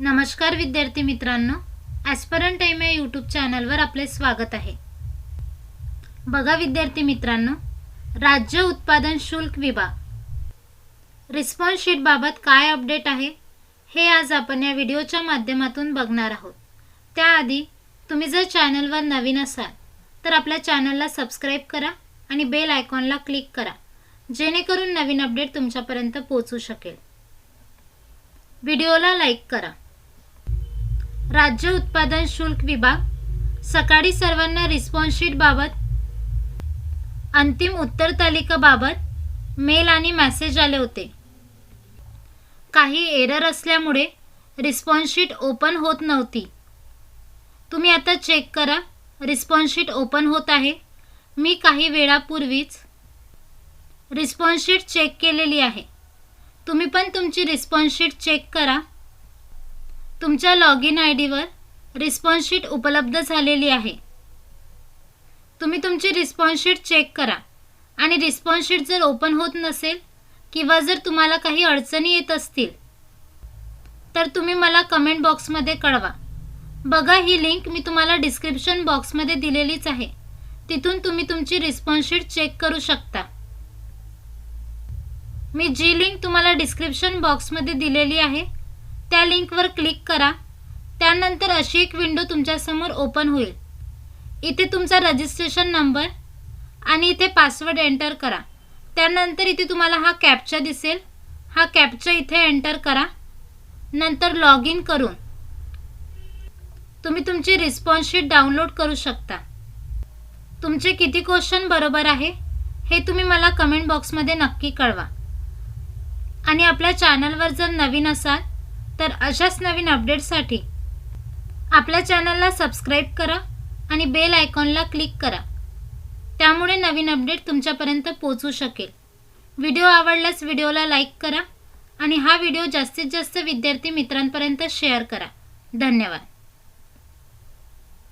नमस्कार विद्यार्थी मित्रांनो ॲस्परन टाईम या यूट्यूब चॅनलवर आपले स्वागत आहे. बघा विद्यार्थी मित्रांनो राज्य उत्पादन शुल्क विभाग. रिस्पॉन्स शीटबाबत काय अपडेट आहे हे आज आपण या व्हिडिओच्या माध्यमातून बघणार आहोत. त्याआधी तुम्ही जर चॅनलवर नवीन असाल तर आपल्या चॅनलला सबस्क्राईब करा आणि बेल आयकॉनला क्लिक करा जेणेकरून नवीन अपडेट तुमच्यापर्यंत पोहोचू शकेल. व्हिडिओला लाईक करा. राज्य उत्पादन शुल्क विभाग सकाळी सर्वांना रिस्पॉन्स शीटबाबत अंतिम उत्तर तालिकाबाबत मेल आणि मॅसेज आले होते. काही एरर असल्यामुळे रिस्पॉन्स शीट ओपन होत नव्हती. तुम्ही आता चेक करा रिस्पॉन्स शीट ओपन होत आहे. मी काही वेळापूर्वीच रिस्पॉन्स शीट चेक केलेली आहे. तुम्ही पण तुमची रिस्पॉन्स शीट चेक करा. तुमच्या लॉग इन आय डीवर रिस्पॉन्स शीट उपलब्ध झालेली आहे. तुम्ही तुमची रिस्पॉन्स शीट चेक करा. आणि रिस्पॉन्स शीट जर ओपन होत नसेल किंवा जर तुम्हाला काही अडचणी येत असतील तर तुम्ही मला कमेंट बॉक्समध्ये कळवा. बघा ही लिंक मी तुम्हाला डिस्क्रिप्शन बॉक्समध्ये दिलेलीच आहे. तिथून तुम्ही तुमची रिस्पॉन्स शीट चेक करू शकता. मी जी लिंक तुम्हाला डिस्क्रिप्शन बॉक्समध्ये दिलेली आहे त्या लिंकवर क्लिक करा. त्यानंतर अशी एक विंडो तुमच्यासमोर ओपन होईल. इथे तुमचा रजिस्ट्रेशन नंबर आणि इथे पासवर्ड एंटर करा. त्यानंतर इथे तुम्हाला हा कॅपचा दिसेल. हा कॅपचा इथे एंटर करा. नंतर लॉग इन करून तुम्ही तुमची रिस्पॉन्स शीट डाउनलोड करू शकता. तुमचे किती क्वेश्चन बरोबर आहे हे तुम्ही मला कमेंट बॉक्समध्ये नक्की कळवा. आणि आपल्या चॅनलवर जर नवीन असाल तर अशाच नवीन अपडेटसाठी आपल्या चॅनलला सबस्क्राईब करा आणि बेल आयकॉनला क्लिक करा. त्यामुळे नवीन अपडेट तुमच्यापर्यंत पोचू शकेल. व्हिडिओ आवडल्यास व्हिडिओला लाईक करा आणि हा व्हिडिओ जास्तीत जास्त विद्यार्थी मित्रांपर्यंत शेअर करा. धन्यवाद.